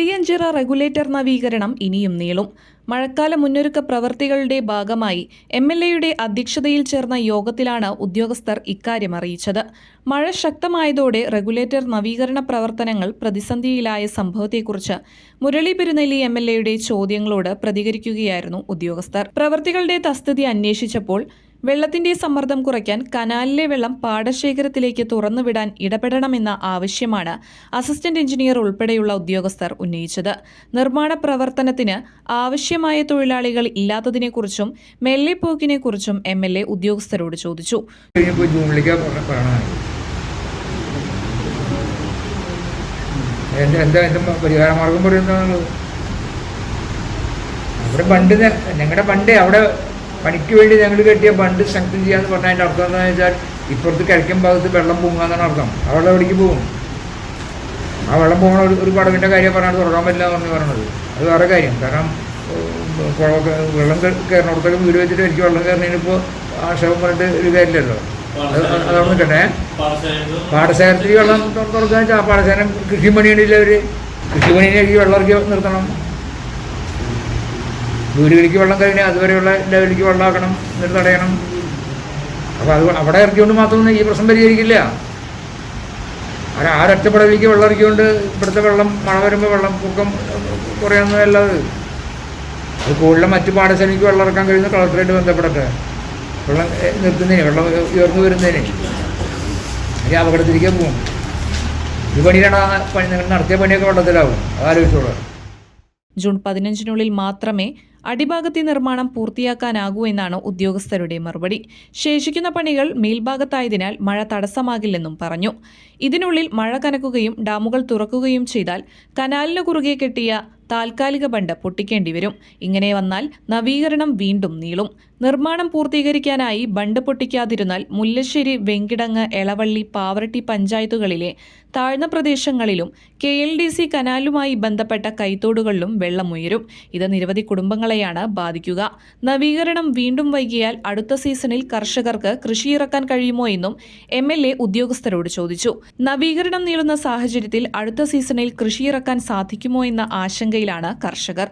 വലിയഞ്ചിറ regulator നവീകരണം ഇനിയും നീളും. മഴക്കാല മുന്നൊരുക്ക പ്രവൃത്തികളുടെ ഭാഗമായി എം എൽ എയുടെ അധ്യക്ഷതയിൽ ചേർന്ന യോഗത്തിലാണ് ഉദ്യോഗസ്ഥർ ഇക്കാര്യം അറിയിച്ചത്. മഴ ശക്തമായതോടെ റെഗുലേറ്റർ നവീകരണ പ്രവർത്തനങ്ങൾ പ്രതിസന്ധിയിലായ സംഭവത്തെക്കുറിച്ച് മുരളി പെരുന്നെല്ലി എം എൽ എയുടെ ചോദ്യങ്ങളോട് പ്രതികരിക്കുകയായിരുന്നു ഉദ്യോഗസ്ഥർ. പ്രവൃത്തികളുടെ തസ്തുതി അന്വേഷിച്ചപ്പോൾ വെള്ളത്തിന്റെ സമ്മർദ്ദം കുറയ്ക്കാൻ കനാലിലെ വെള്ളം പാടശേഖരത്തിലേക്ക് തുറന്നുവിടാൻ ഇടപെടണമെന്ന ആവശ്യമാണ് അസിസ്റ്റന്റ് എഞ്ചിനീയർ ഉൾപ്പെടെയുള്ള ഉദ്യോഗസ്ഥർ ഉന്നയിച്ചത്. നിർമ്മാണ പ്രവർത്തനത്തിന് ആവശ്യമായ തൊഴിലാളികൾ ഇല്ലാത്തതിനെക്കുറിച്ചും മെല്ലെപ്പോക്കിനെക്കുറിച്ചും എം എൽ എ ഉദ്യോഗസ്ഥരോട് ചോദിച്ചു. ഞങ്ങളുടെ പണ്ട് അവിടെ പണിക്ക് വേണ്ടി ഞങ്ങൾ കെട്ടിയ ബണ്ട് സ്ട്രെങ്തൻ ചെയ്യാന്ന് പറഞ്ഞാൽ അതിന്റെ അർത്ഥം എന്താണെന്ന് വെച്ചാൽ ഇപ്പുറത്ത് കിഴക്കൻ ഭാഗത്ത് വെള്ളം പൊങ്ങാന്നാണ് അർത്ഥം. ആ വെള്ളം എവിടേക്ക് പോകും? ആ വെള്ളം പോകണ ഒരു ഒരു കാര്യം പറഞ്ഞാൽ തുറക്കാൻ പറ്റില്ല എന്ന് പറഞ്ഞു പറഞ്ഞത് അത് വേറെ കാര്യം. കാരണം കുളമൊക്കെ വെള്ളം കയറുന്നിടത്തൊക്കെ വീട് വെച്ചിട്ട് എനിക്ക് വെള്ളം കയറുന്നതിനിപ്പോൾ ആക്ഷേപം പറഞ്ഞിട്ട് ഒരു കാര്യമില്ലല്ലോ. അത് അതവിടെ നിൽക്കട്ടെ. പാടശേഖരത്തിൽ വെള്ളം തുറക്കാന്ന് വെച്ചാൽ ആ പാടശേഖരം കൃഷിമണിയുണ്ടല്ലോ അവർ കൃഷിമണിയിലേക്ക് വെള്ളം ഇറക്കി നിർത്തണം. വീടുകളിലേക്ക് വെള്ളം കഴിഞ്ഞാൽ അതുവരെയുള്ള ലെവലിലേക്ക് വെള്ളമാക്കണം എന്നിട്ട് തടയണം. അപ്പോൾ അത് അവിടെ ഇറക്കിക്കൊണ്ട് മാത്രമൊന്നും ഈ പ്രശ്നം പരിഹരിക്കില്ല. ആ ആ ഒറ്റപ്പടവിലേക്ക് വെള്ളം ഇറക്കിക്കൊണ്ട് ഇവിടുത്തെ വെള്ളം മഴ വരുമ്പോൾ വെള്ളം പൊക്കം കുറയാവുന്നതല്ലത് അത്. കൂടുതലും മറ്റു പാഠശാലയ്ക്ക് വെള്ളം ഇറക്കാൻ കഴിയുന്ന കളക്ടറായിട്ട് ബന്ധപ്പെടട്ടെ. വെള്ളം നിർത്തുന്നതിന് വെള്ളം ഉയർന്നു വരുന്നതിന്. ഈ അപകടത്തിലേക്ക് പോകും ഈ പണിയിലാണ് പണി നിങ്ങൾ നടത്തിയ പണിയൊക്കെ വെള്ളത്തിലാവും. അത് ആലോചിച്ചോളൂ. ജൂൺ പതിനഞ്ചിനുള്ളിൽ മാത്രമേ അടിഭാഗത്തെ നിർമ്മാണം പൂർത്തിയാക്കാനാകൂ എന്നാണ് ഉദ്യോഗസ്ഥരുടെ മറുപടി. ശേഷിക്കുന്ന പണികൾ മേൽഭാഗത്തായതിനാൽ മഴ തടസ്സമാകില്ലെന്നും പറഞ്ഞു. ഇതിനുള്ളിൽ മഴ കനക്കുകയും ഡാമുകൾ തുറക്കുകയും ചെയ്താൽ കനാലിനു കുറുകെ കെട്ടിയ താൽക്കാലിക ബണ്ട് പൊട്ടിക്കേണ്ടി വരും. ഇങ്ങനെ വന്നാൽ നവീകരണം വീണ്ടും നീളും. നിർമ്മാണം പൂർത്തീകരിക്കാനായി ബണ്ട് പൊട്ടിക്കാതിരുന്നാൽ മുല്ലശ്ശേരി വെങ്കിടങ്ങ് എളവള്ളി പാവറട്ടി പഞ്ചായത്തുകളിലെ താഴ്ന്ന പ്രദേശങ്ങളിലും കെ എൽ ഡി സി കനാലുമായി ബന്ധപ്പെട്ട കൈത്തോടുകളിലും വെള്ളമുയരും ഇത് നിരവധി കുടുംബങ്ങളെയാണ് ബാധിക്കുക. നവീകരണം വീണ്ടും വൈകിയാൽ അടുത്ത സീസണിൽ കർഷകർക്ക് കൃഷിയിറക്കാൻ കഴിയുമോ എന്നും എം എൽ എ ഉദ്യോഗസ്ഥരോട് ചോദിച്ചു. നവീകരണം നീളുന്ന സാഹചര്യത്തിൽ അടുത്ത സീസണിൽ കൃഷിയിറക്കാൻ സാധിക്കുമോ എന്ന ആശങ്കയിലാണ് കർഷകർ.